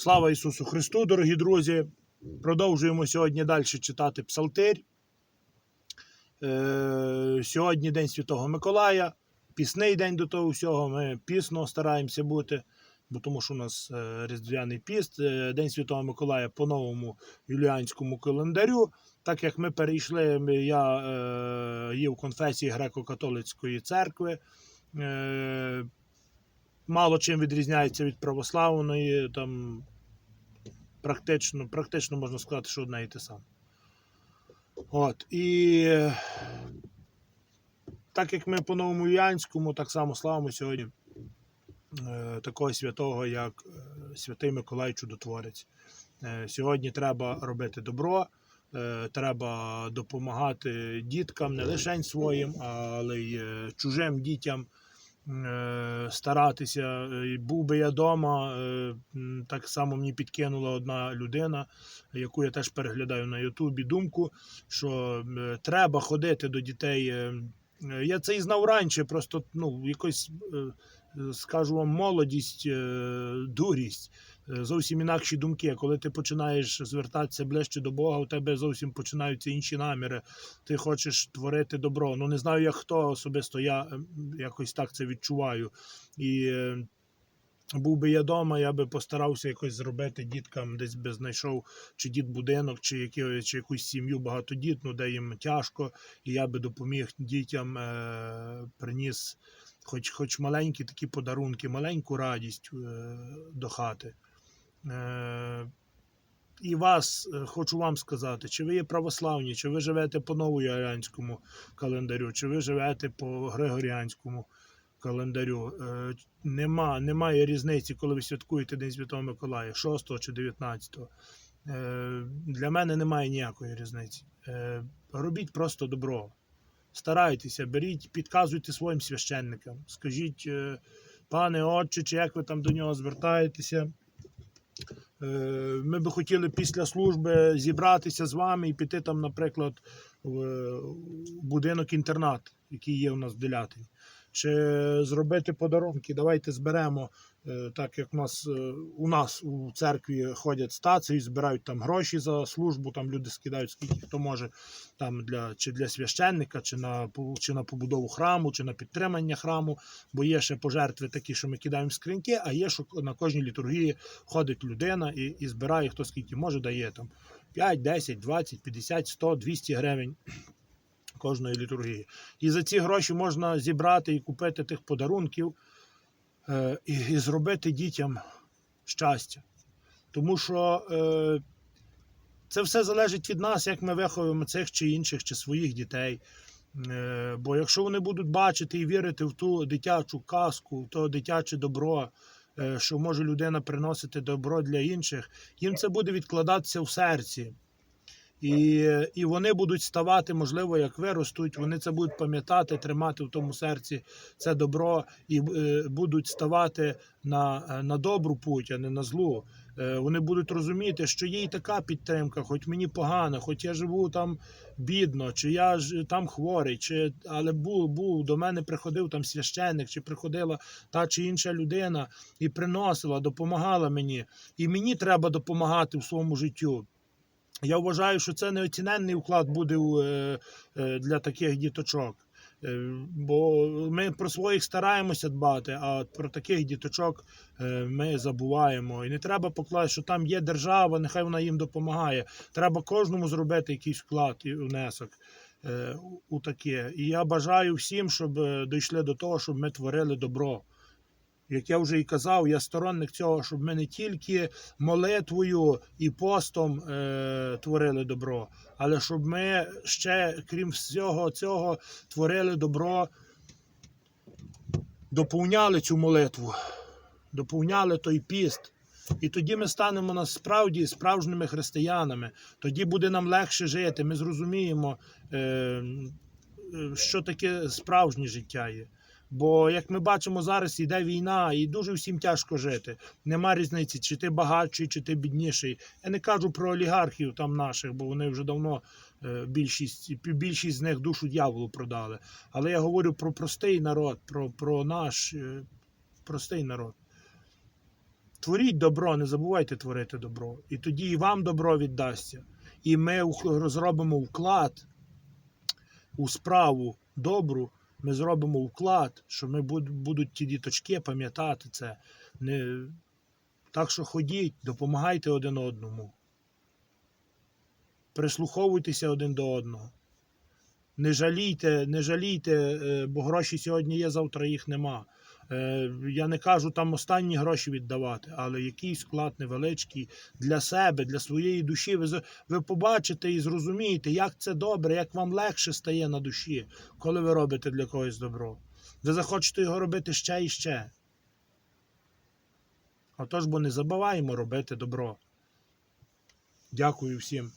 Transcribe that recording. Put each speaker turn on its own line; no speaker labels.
Слава Ісусу Христу, дорогі друзі! Продовжуємо сьогодні далі читати Псалтир. Е, сьогодні День Святого Миколая, пісний день до того всього. Ми пісно стараємося бути, бо тому що у нас е, Різдвяний піст. Е, День Святого Миколая по новому юліанському календарю. Так як ми перейшли, я є в конфесії греко-католицької церкви. Мало чим відрізняється від православної, там практично, практично можна сказати, що одне і те саме. От, і так як ми по новому Янському, так само славимо сьогодні е, такого святого, як е, Святий Миколай Чудотворець. Е, сьогодні треба робити добро, треба допомагати діткам, не лише своїм, але й чужим дітям старатися. Е, Був би я вдома, так само мені підкинула одна людина, яку я теж переглядаю на Ютубі, думку, що е, треба ходити до дітей. е, е, Я це і знав раніше, просто ну, якось, е, е, скажу вам, молодість, е, дурість. Е, Зовсім інакші думки. Коли ти починаєш звертатися ближче до Бога, у тебе зовсім починаються інші наміри. Ти хочеш творити добро. Ну не знаю, як хто особисто я е, якось так це відчуваю. І е, був би я вдома, я би постарався якось зробити діткам, десь би знайшов чи дід будинок, чи, які, чи якусь сім'ю багатодітну, де їм тяжко, і я би допоміг дітям, е, приніс хоч, хоч маленькі такі подарунки, маленьку радість е, до хати. Е, і вас е, хочу вам сказати, чи ви є православні, чи ви живете по новоюріанському календарю, чи ви живете по григоріанському календарю. Е, Нема, немає різниці, коли ви святкуєте День Святого Миколая, 6 чи 19. Е, Для мене немає ніякої різниці. Робіть просто добро. Старайтеся, беріть, підказуйте своїм священникам. Скажіть, пане отче, чи як ви там до нього звертаєтеся. Е, Ми би хотіли після служби зібратися з вами і піти там, наприклад, в е, будинок-інтернат, який є у нас в Делятині. Чи зробити подарунки. Давайте зберемо, е, так як у нас е, у нас у церкві ходять стації, збирають там гроші за службу, там люди скидають скільки хто може там для чи для священника, чи на чи на побудову храму, чи на підтримання храму. Бо є ще пожертви такі, що ми кидаємо скриньки, а є, що на кожній літургії ходить людина і, і збирає хто скільки може, дає там 5, 10, 20, 50, 100, 200 гривень кожної літургії. І за ці гроші можна зібрати і купити тих подарунків е, і, і зробити дітям щастя. Тому що е, це все залежить від нас, як ми виховуємо цих чи інших, чи своїх дітей. Е, бо якщо вони будуть бачити і вірити в ту дитячу казку, в то дитяче добро, що може людина приносити добро для інших, їм це буде відкладатися в серці. І, і вони будуть ставати, можливо, як виростуть, вони це будуть пам'ятати, тримати в тому серці це добро і е, будуть ставати на, на добру путь, а не на злу. Е, вони будуть розуміти, що є і така підтримка, хоч мені погано, хоч я живу там бідно, чи я ж там хворий, чи але був, був до мене приходив там священник, чи приходила та чи інша людина і приносила, допомагала мені. І мені треба допомагати в своєму життю. Я вважаю, що це неоціненний вклад буде е, е, для таких діточок. Е, Бо ми про своїх стараємося дбати, а про таких діточок ми забуваємо. І не треба покласти, що там є держава, нехай вона їм допомагає. Треба кожному зробити якийсь вклад і внесок у- таке. І я бажаю всім, щоб дійшли до того, щоб ми творили добро. Як я вже і казав, я сторонник цього, щоб ми не тільки молитвою і постом е, творили добро, але щоб ми ще, крім всього цього, творили добро, доповняли цю молитву, доповняли той піст. І тоді ми станемо насправді справжніми християнами. Тоді буде нам легше жити. Ми зрозуміємо, е, е, що таке справжнє життя є. Бо як ми бачимо зараз, йде війна, і дуже всім тяжко жити. Нема різниці, чи ти багатший, чи ти бідніший. Я не кажу про олігархів там наших, бо вони вже давно е, більшість, більшість з них душу дьяволу продали. Але я говорю про простий народ, про, про наш е, простий народ. Творіть добро, не забувайте творити добро. І тоді і вам добро віддасться. І ми ух- зробимо вклад у справу добру. Ми зробимо вклад, що ми буд- будуть ті діточки пам'ятати це. Не... Так що ходіть, допомагайте один одному. Прислуховуйтеся один до одного. Не жалійте, не жалійте, е, бо гроші сьогодні є, завтра їх нема. Е, Я не кажу там останні гроші віддавати, але якийсь вклад невеличкий для себе, для своєї душі. Ви, ви побачите і зрозумієте, як це добре, як вам легше стає на душі, коли ви робите для когось добро. Ви захочете його робити ще і ще. Отож, бо не забуваємо робити добро. Дякую всім.